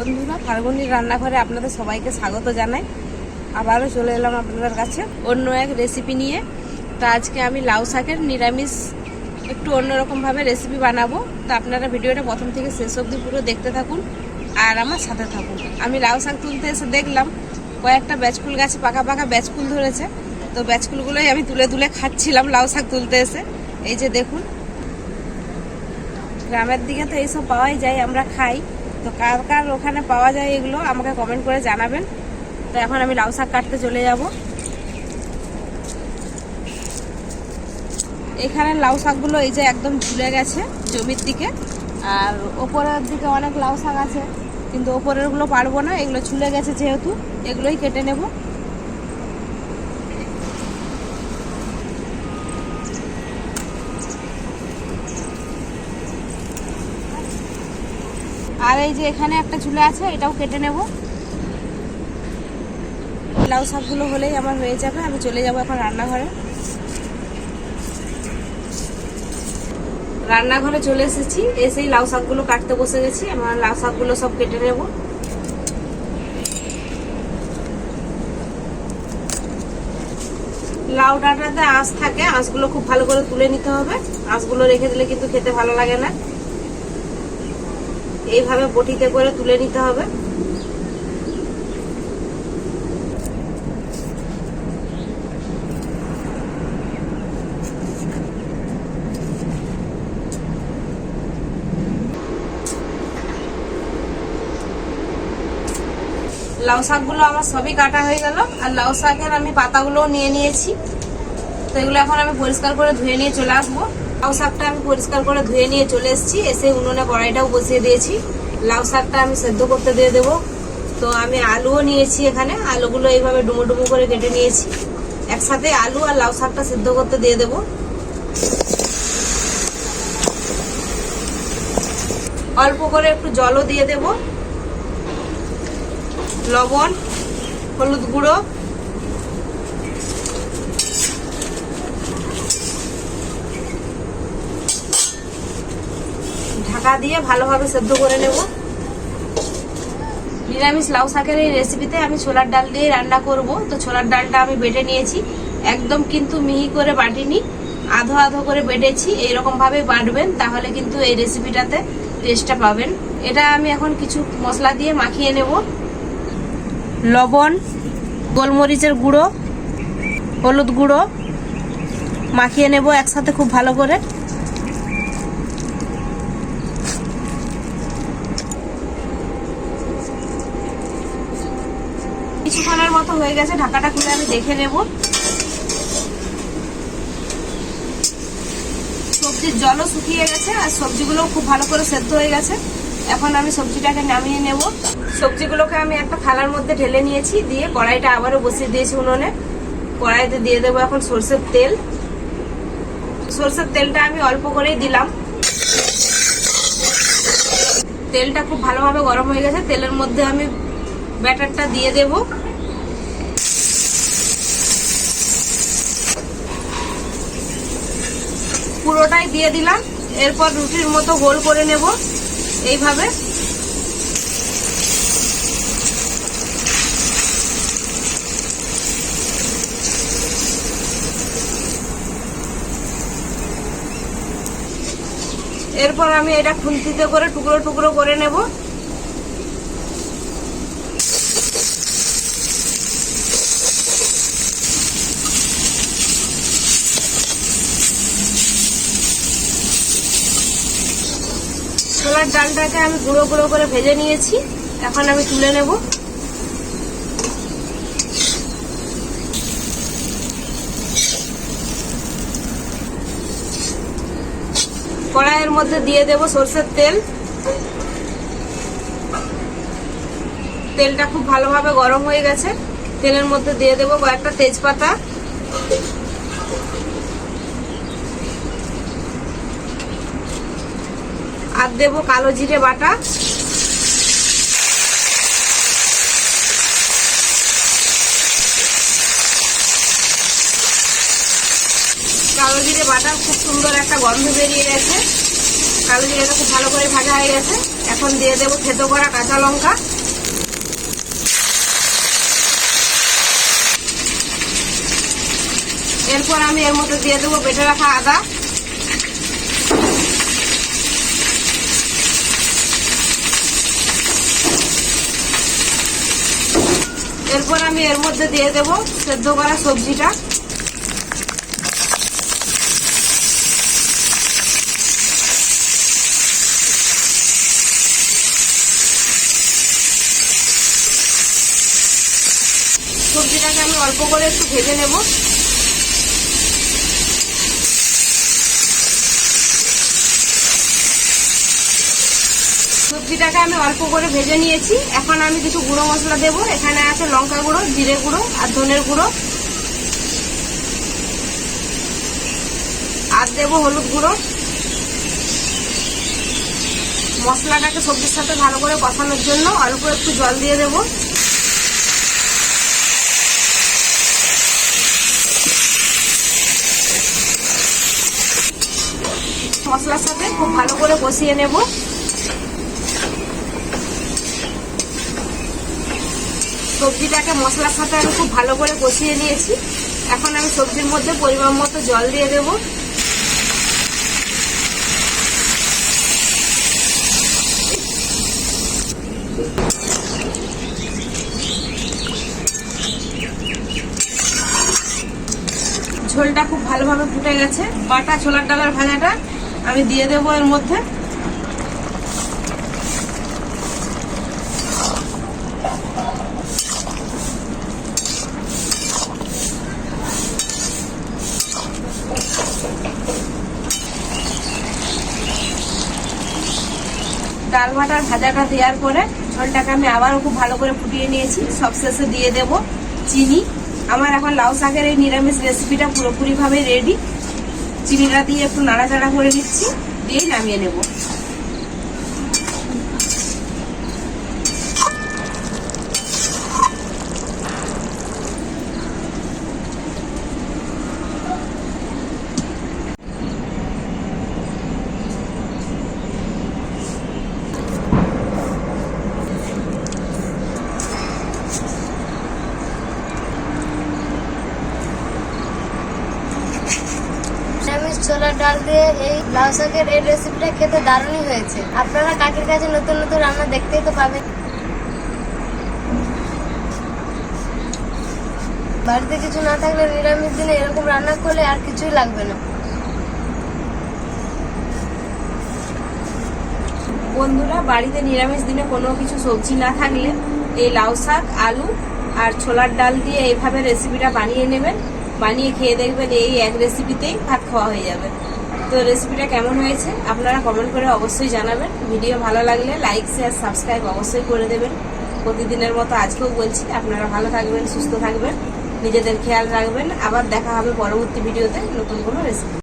বন্ধুরা, ফাল্গুনির রান্নাঘরে আপনাদের সবাইকে স্বাগত জানাই। আবারও চলে এলাম আপনাদের কাছে অন্য এক রেসিপি নিয়ে। তো আজকে আমি লাউ শাকের নিরামিষ একটু অন্যরকমভাবে রেসিপি বানাবো। তো আপনারা ভিডিওটা প্রথম থেকে শেষ অবধি পুরো দেখতে থাকুন আর আমার সাথে থাকুন। আমি লাউ শাক তুলতে এসে দেখলাম, কয়েকটা ব্যাচকুল গাছে পাকা পাকা ব্যাচকুল ধরেছে। তো ব্যাচকুলগুলোই আমি তুলে তুলে খাচ্ছিলাম লাউ শাক তুলতে এসে। এই যে দেখুন, গ্রামের দিকে তো এইসব পাওয়াই যায়, আমরা খাই। তো কার কার ওখানে পাওয়া যায় এগুলো আমাকে কমেন্ট করে জানাবেন। তো এখন আমি লাউ শাক কাটতে চলে যাব। এখানে লাউ শাকগুলো এই যে একদম ঝুলে গেছে জমির দিকে। আর ওপরের দিকে অনেক লাউ শাক আছে, কিন্তু ওপরেরগুলো পারব না, এগুলো ঝুলে গেছে যেহেতু, এগুলোই কেটে নেব। আর এই যে এখানে একটা চুলে আছে, এটাও কেটে নেব। লাউ শাকগুলো হলেই আমার হয়ে যাবে, আমি চলে যাব এখন রান্নাঘরে। রান্নাঘরে চলে এসেছি, এসেই লাউ শাকগুলো কাটতে বসে গেছি আমার লাউ শাকগুলো সব কেটে নেব। লাউ ডাঁটাতে আঁশ থাকে, আঁশগুলো খুব ভালো করে তুলে নিতে হবে। আঁশগুলো রেখে দিলে কিন্তু খেতে ভালো লাগে না। এইভাবে বটিতে করে তুলে নিতে হবে। লাউ শাকগুলো আমার সবই কাটা হয়ে গেল। আর লাউ শাকের আমি পাতাগুলোও নিয়ে নিয়েছি। তো এগুলো এখন আমি পরিষ্কার করে ধুয়ে নিয়ে চলে আসব। লাউ শাকটা আমি পরিষ্কার করে ধুয়ে নিয়ে চলে এসেছি। এসে উনুনে কড়াইটাও বসিয়ে দিয়েছি। লাউ শাকটা আমি সেদ্ধ করতে দিয়ে দেবো। তো আমি আলুও নিয়েছি এখানে। আলুগুলো এইভাবে ডুমো ডুমো করে কেটে নিয়েছি। একসাথে আলু আর লাউ শাকটা সেদ্ধ করতে দিয়ে দেবো। অল্প করে একটু জলও দিয়ে দেব। লবণ, হলুদ গুঁড়ো ঢাকা দিয়ে ভালোভাবে সেদ্ধ করে নেব। নিরামিষ লাউ শাকের এই রেসিপিতে আমি ছোলার ডাল দিয়ে রান্না করব। তো ছোলার ডালটা আমি বেটে নিয়েছি। একদম কিন্তু মিহি করে বাটিনি। আধো আধো করে বেটেছি। এইরকম ভাবে বাটবেন, তাহলে কিন্তু এই রেসিপিটাতে টেস্টটা পাবেন। এটা আমি এখন কিছু মশলা দিয়ে মাখিয়ে নেব। লবণ, গোলমরিচের গুঁড়ো, হলুদ গুঁড়ো মাখিয়ে নেব একসাথে খুব ভালো করে। মতো হয়ে গেছে, ঢাকাটা খুলে আমি দেখে নেব। সবজির জলও শুকিয়ে গেছে আর সবজিগুলো খুব ভালো করে সেদ্ধ হয়ে গেছে। এখন আমি সবজিটাকে নামিয়ে নেব। সবজিগুলোকে আমি একটা থালার মধ্যে ঢেলে নিয়েছি, দিয়ে কড়াইটা আবারও বসিয়ে দিয়েছি উনুনে। কড়াইতে দিয়ে দেবো এখন সর্ষের তেল। সর্ষের তেলটা আমি অল্প করেই দিলাম। তেলটা খুব ভালোভাবে গরম হয়ে গেছে। তেলের মধ্যে আমি ব্যাটারটা দিয়ে দেব। পুরোটাই দিয়ে দিলাম। এরপর রুটির মতো গোল করে নেব। এইভাবে। এরপর আমি এটা খুন্তিতে করে টুকরো টুকরো করে নেব। ছোলার ডালটাকে আমি গুঁড়ো গুঁড়ো করে ভেজে নিয়েছি। এখন আমি তুলে নেব। কড়াইয়ের মধ্যে দিয়ে দেব সর্ষের তেল। তেলটা খুব ভালোভাবে গরম হয়ে গেছে। তেলের মধ্যে দিয়ে দেব কয়েকটা তেজপাতা। আর দেব, কালো জিরে বাটা। কালো জিরে বাটা খুব সুন্দর একটা গন্ধ বেরিয়ে গেছে। কালো জিরেটা খুব ভালো করে ভাজা হয়ে গেছে। এখন দিয়ে দেবো থেতো করা কাঁচা লঙ্কা। এরপর আমি এর মধ্যে দিয়ে দেবো বেটে রাখা আদা। এরপর আমি এর মধ্যে দিয়ে দেব সেদ্ধ করা সবজিটা। সবজিটাকে আমি অল্প করে একটু ভেজে নেব। সবজিটাকে আমি অল্প করে ভেজে নিয়েছি। এখন আমি কিছু গুঁড়ো মশলা দেবো। এখানে আছে লঙ্কা গুঁড়ো, জিরে গুঁড়ো আর ধনের গুঁড়ো। আর দেবো হলুদ গুঁড়ো। মশলাটাকে সবজির সাথে ভালো করে কষানোর জন্য অল্প একটু জল দিয়ে দেবো। মশলার সাথে খুব ভালো করে কষিয়ে নেব। সবজিটাকে মশলার সাথে আমি খুব ভালো করে কষিয়ে নিয়েছি। এখন আমি সবজির মধ্যে পরিমাণ মতো জল দিয়ে দেব। ঝোলটা খুব ভালোভাবে ফুটে গেছে। বাটা ছোলার ডালার ভাজাটা আমি দিয়ে দেবো এর মধ্যে। ডাল বাটার ভাজাটা দেওয়ার পরে ঝোলটাকে আমি আবারও খুব ভালো করে ফুটিয়ে নিয়েছি। সবশেষে দিয়ে দেব চিনি। আমার এখন লাউ শাকের এই নিরামিষ রেসিপিটা পুরোপুরিভাবে রেডি চিনিটা দিয়ে একটু নাড়াচাড়া করে নিচ্ছি। দিয়ে নামিয়ে নেব নিরামিষ ছোলার ডাল দিয়ে এই লাউ শাকের এই রেসিপিটা খেতে দারুণই হয়েছে। আপনারা কাকির কাছে নতুন নতুন রান্না দেখতেই তো পাবেন। বাড়িতে কিছু না থাকলে নিরামিষ দিনে এরকম রান্না করলে আর কিছুই লাগবে না। বন্ধুরা, বাড়িতে নিরামিষ দিনে কোনো কিছু সবজি না থাকলে এই লাউ শাক, আলু আর ছোলার ডাল দিয়ে এইভাবে রেসিপিটা বানিয়ে নেবেন। বানিয়ে খেয়ে দেখবেন এই এক রেসিপিতেই ভাত খাওয়া হয়ে যাবে। তো রেসিপিটা কেমন হয়েছে আপনারা কমেন্ট করে অবশ্যই জানাবেন। ভিডিও ভালো লাগলে লাইক শেয়ার সাবস্ক্রাইব অবশ্যই করে দেবেন। প্রতিদিনের মতো আজকেও বলছি, আপনারা ভালো থাকবেন, সুস্থ থাকবেন, নিজেদের খেয়াল রাখবেন। আবার দেখা হবে পরবর্তী ভিডিওতে নতুন কোনো রেসিপি